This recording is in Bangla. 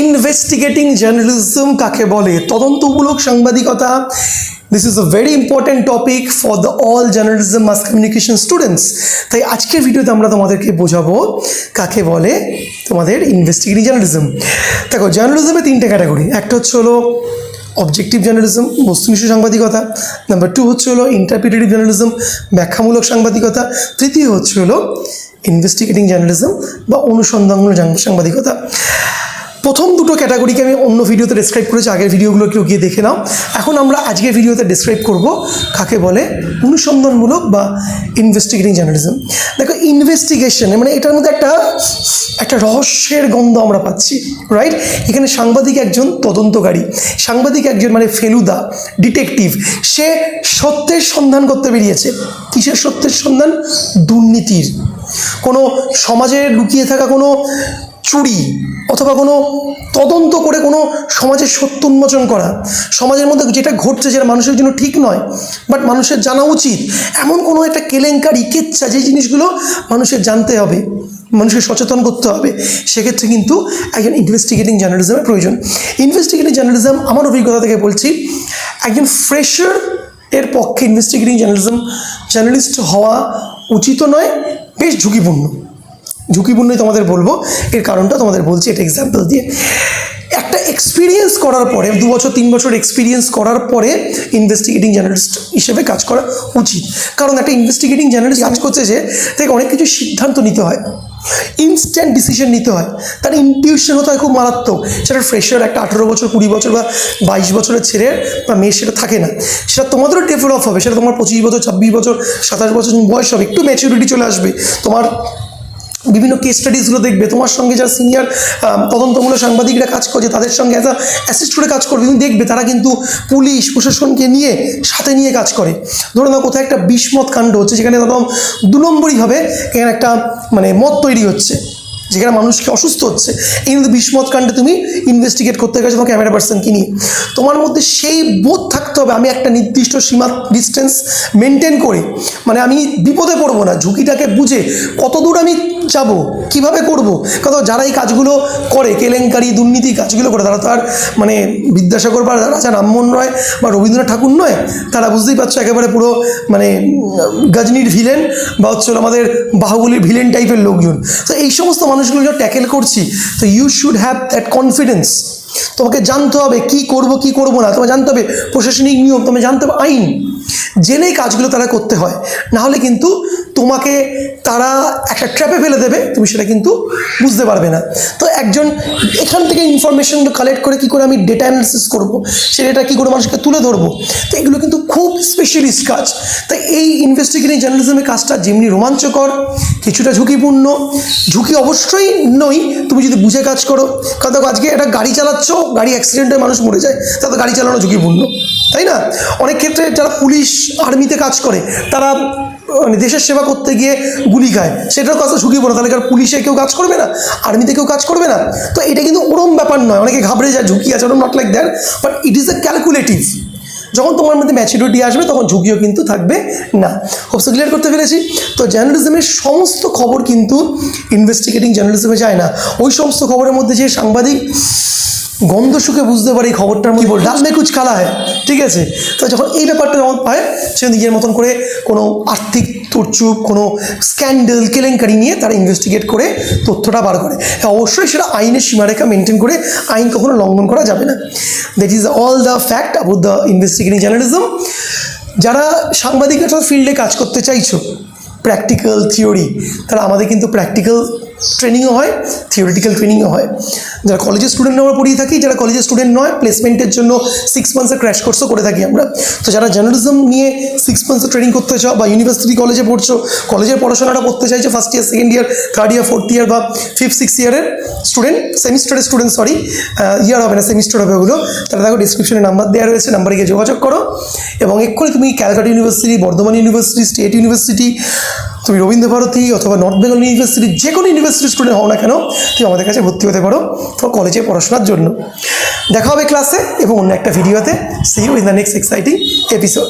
ইনভেস্টিগেটিং জার্নালিজম কাকে বলে? তদন্তমূলক সাংবাদিকতা। This is a very important topic for the all journalism mass communication students তাই আজকের ভিডিওতে আমরা তোমাদেরকে বোঝাবো কাকে বলে তোমাদের ইনভেস্টিগেটিং জার্নালিজম দেখো জার্নালিজমে তিনটে ক্যাটাগরি একটা হচ্ছে হলো অবজেক্টিভ জার্নালিজম বস্তুনিষ্ঠ সাংবাদিকতা। নাম্বার টু হচ্ছে হলো ইন্টারপ্রিটেটিভ জার্নালিজম ব্যাখ্যামূলক সাংবাদিকতা। তৃতীয় হচ্ছে হলো ইনভেস্টিগেটিং জার্নালিজম বা অনুসন্ধানমূলক সাংবাদিকতা। প্রথম দুটো ক্যাটাগরিকে আমি অন্য ভিডিওতে ডিসক্রাইব করেছি, আগের ভিডিওগুলো কেউ গিয়ে দেখে নাও। এখন আমরা আজকের ভিডিওতে ডিসক্রাইব করব কাকে বলে অনুসন্ধানমূলক বা ইনভেস্টিগেটিং জার্নালিজম দেখো ইনভেস্টিগেশন মানে এটার মধ্যে একটা একটা রহস্যের গন্ধ আমরা পাচ্ছি রাইট এখানে সাংবাদিক একজন তদন্তকারী। সাংবাদিক একজন মানে ফেলুদা ডিটেকটিভ সে সত্যের সন্ধান করতে বেরিয়েছে। কিসের সত্যের সন্ধান? দুর্নীতির। কোনো সমাজে লুকিয়ে থাকা কোনো চুরি অথবা কোনো তদন্ত করে কোনো সমাজের সত্য উন্মোচন করা। সমাজের মধ্যে যেটা ঘটছে যেটা মানুষের জন্য ঠিক নয় বাট মানুষের জানা উচিত। এমন কোনো একটা কেলেঙ্কারি, কেচ্ছা যে জিনিসগুলো মানুষের জানতে হবে মানুষকে সচেতন করতে হবে। সেক্ষেত্রে কিন্তু একজন ইনভেস্টিগেটিং জার্নালিজমের প্রয়োজন। ইনভেস্টিগেটিং জার্নালিজম আমার অভিজ্ঞতা থেকে বলছি, একজন ফ্রেশার এর পক্ষে ইনভেস্টিগেটিং জার্নালিজম জার্নালিস্ট হওয়া উচিত নয়, বেশ ঝুঁকিপূর্ণ। ঝুঁকিপূর্ণই তোমাদের বলব। এর কারণটা তোমাদের বলছি, এটা এক্সাম্পল দিয়ে। একটা এক্সপিরিয়েন্স করার পরে, দু বছর, তিন বছর এক্সপিরিয়েন্স করার পরে ইনভেস্টিগেটিং জার্নালিস্ট হিসেবে কাজ করা উচিত। কারণ একটা ইনভেস্টিগেটিং জার্নালিস্ট কাজ করছে যে, তাকে অনেক কিছু সিদ্ধান্ত নিতে হয়। ইনস্ট্যান্ট ডিসিশন নিতে হয়। তার ইনটিউশন হতে হয় খুব মারাত্মক। সেটা ফ্রেশার একটা আঠেরো বছর, কুড়ি বছর বা বাইশ বছরের ছেলে বা মেয়ে, সেটা থাকে না। সেটা তোমাদেরও ডেভেলপ হবে। সেটা তোমার পঁচিশ বছর, ছাব্বিশ বছর, সাতাশ বছর বয়স হবে। একটু ম্যাচুরিটি চলে আসবে। তোমার বিভিন্ন কেস স্টাডিজগুলো দেখবে। তোমার সঙ্গে যারা সিনিয়র তদন্তমূলক সাংবাদিকরা কাজ করছে তাদের সঙ্গে অ্যাজ অ্যাসিস্ট করে কাজ করবে, তুমি দেখবে তারা কিন্তু পুলিশ, প্রশাসনকে নিয়ে সাথে নিয়ে কাজ করে। ধরো না কোথায় একটা বিস্মত কাণ্ড হচ্ছে, যেখানে একদম দু নম্বরইভাবে একটা মানে মত তৈরি হচ্ছে। যেখানে মানুষকে অসুস্থ হচ্ছে এই কিন্তু বিস্মত কাণ্ডে তুমি ইনভেস্টিগেট করতে গেছো তোমার ক্যামেরা পার্সনকে নিয়ে? তোমার মধ্যে সেই বোধ থাকতে হবে, আমি একটা নির্দিষ্ট সীমা ডিস্টেন্স মেনটেন করে মানে আমি বিপদে পড়ব না, ঝুঁকিটাকে বুঝে কত দূর আমি যাব, কীভাবে করব? কত যারা এই কাজগুলো করে, কেলেঙ্কারি, দুর্নীতি কাজগুলো করে, তারা তো আর মানে বিদ্যাসাগর বা রাজা রামমোহন রয় বা রবীন্দ্রনাথ ঠাকুর নয়, তারা বুঝতেই পারছ একেবারে পুরো মানে গজনীর ভিলেন বা হচ্ছে আমাদের বাহুবলীর ভিলেন টাইপের লোকজন। তো এই সমস্ত মানুষগুলো ট্যাকেল করছি, তো you should have that confidence তোমাকে জানতে হবে কি করব কি করব না। তোমাকে জানতে হবে প্রশাসনিক নিয়ম তোমাকে জানতে হবে আইন। জেনে কাজগুলো তারা করতে হয়। না হলে কিন্তু তোমাকে তারা একটা ট্র্যাপে ফেলে দেবে, তুমি সেটা কিন্তু বুঝতে পারবে না। তো একজন এখান থেকে ইনফরমেশনগুলো কালেক্ট করে কি করে আমি ডেটা অ্যানালিসিস করব সে ডেটা কী করে মানুষকে তুলে ধরবো, তো এগুলো কিন্তু খুব স্পেশালিস্ট কাজ। তাই এই ইনভেস্টিগেটিং জার্নালিজমের কাজটা যেমনি রোমাঞ্চকর, কিছুটা ঝুঁকিপূর্ণ, ঝুঁকি অবশ্যই নই তুমি যদি বুঝে কাজ করো। কারণ দেখো, আজকে একটা গাড়ি চালাচ্ছ, গাড়ি অ্যাক্সিডেন্টে মানুষ মরে যায়, তাতে গাড়ি চালানো ঝুঁকিপূর্ণ, তাই না? অনেক ক্ষেত্রে যারা পুলিশ আর্মিতে কাজ করে, তারা মানে দেশের সেবা করতে গিয়ে গুলি খায়। সেটাও কাজ ঝুঁকিপূর্ণ তাহলে কি আর পুলিশে কেউ কাজ করবে না আর্মিতে কেউ কাজ করবে না। তো এটা কিন্তু ওরম ব্যাপার নয় অনেকে ঘাবড়ে যায় ঝুঁকি আছে ওরম not like that but it is a calculative যখন তোমার মধ্যে ম্যাচুরিটি আসবে তখন ঝুঁকিও কিন্তু থাকবে না। হোপস ক্লিয়ার করতে পেরেছি? তো জার্নালিজমের সমস্ত খবর কিন্তু ইনভেস্টিগেটিং জার্নালিজমে যায় না। ওই সমস্ত খবরের মধ্যে যে সাংবাদিক গন্ধ সুখে বুঝতে পারে এই খবরটার মধ্যে। ডাল মে কুচ খালা হয়। ঠিক আছে? তো যখন এই ব্যাপারটা যখন পায় সে নিজের মতন করে কোনো আর্থিক তরচুপ কোনো স্ক্যান্ডেল কেলেঙ্কারি নিয়ে তারা ইনভেস্টিগেট করে তথ্যটা বার করে। হ্যাঁ অবশ্যই সেটা আইনের সীমারেখা মেনটেন করে আইন কখনো লঙ্ঘন করা যাবে না। That is all the fact about the investigating journalism যারা সাংবাদিকতার ফিল্ডে কাজ করতে চাইছো প্র্যাকটিক্যাল থিওরি তারা আমাদের কিন্তু প্র্যাকটিক্যাল ট্রেনিংও হয় থিওরিটিক্যাল ট্রেনিংও হয়। যারা কলেজের স্টুডেন্ট আমরা পড়িয়ে থাকি, যারা কলেজের স্টুডেন্ট নয় প্লেসমেন্টের জন্য সিক্স মান্থসের ক্র্যাশ কোর্সও করে থাকি আমরা। তো যারা জার্নালিজম নিয়ে সিক্স মান্থসের ট্রেনিং করতে চাও বা ইউনিভার্সিটি কলেজে পড়ছো কলেজের পড়াশোনাটা করতে চাইছো first year second year third year fourth year বা ফিফথ সিক্স ইয়ারের স্টুডেন্ট সেমিস্টারের স্টুডেন্ট সরি ইয়ার হবে না সেমিস্টার হবে ওগুলো তাহলে দেখো ডিসক্রিপশনে নাম্বার দেওয়া রয়েছে নাম্বারে গিয়ে যোগাযোগ করো। এবং এক্ষুনি তুমি Calcutta university Bardhaman university state university তুমি রবীন্দ্র ভারতী অথবা নর্থ বেঙ্গল ইউনিভার্সিটি যে কোনো ইউনিভার্সিটি স্টুডেন্ট হও না কেন, তুমি আমাদের কাছে ভর্তি হতে পারো তোমার কলেজে পড়াশোনার জন্য। দেখা হবে ক্লাসে এবং অন্য একটা ভিডিওতে see you in the next exciting episode